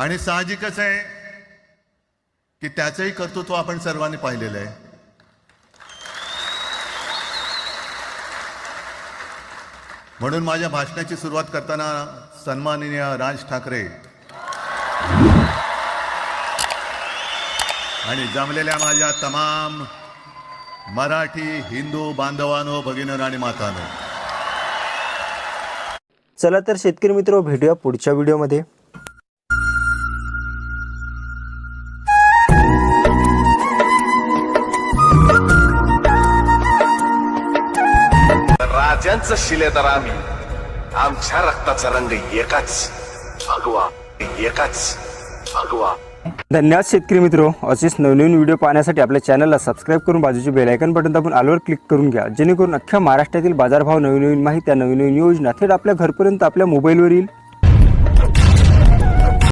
आणि साहजिकच आहे की त्याचंही कर्तृत्व आपण सर्वांनी पाहिलेलं आहे. म्हणून माझ्या भाषणाची सुरुवात करताना सन्माननीय राज ठाकरे आणि जमलेल्या माझ्या तमाम मराठी हिंदू बांधवानो भगिनीनो आणि मातानो. चला तर शेतकरी मित्र भेटूया पुढच्या व्हिडिओमध्ये राजांचं शिलेदार आम्ही. आमच्या रक्ताचा रंग एकाच. भगवा एकाच. भगवा. धन्यवाद शेतकरी मित्र. असेच नवनवीन व्हिडिओ पाहण्यासाठी आपल्या चॅनलला सबस्क्राईब करून बाजूचे बेल आयकन बटन दाबून आलवर क्लिक करून घ्या. जेणेकरून अख्ख्या महाराष्ट्रातील बाजारभाव नवीन नवीन माहिती नवीन नवीन योजना थेट आपल्या घरपर्यंत आपल्या मोबाईलवर येईल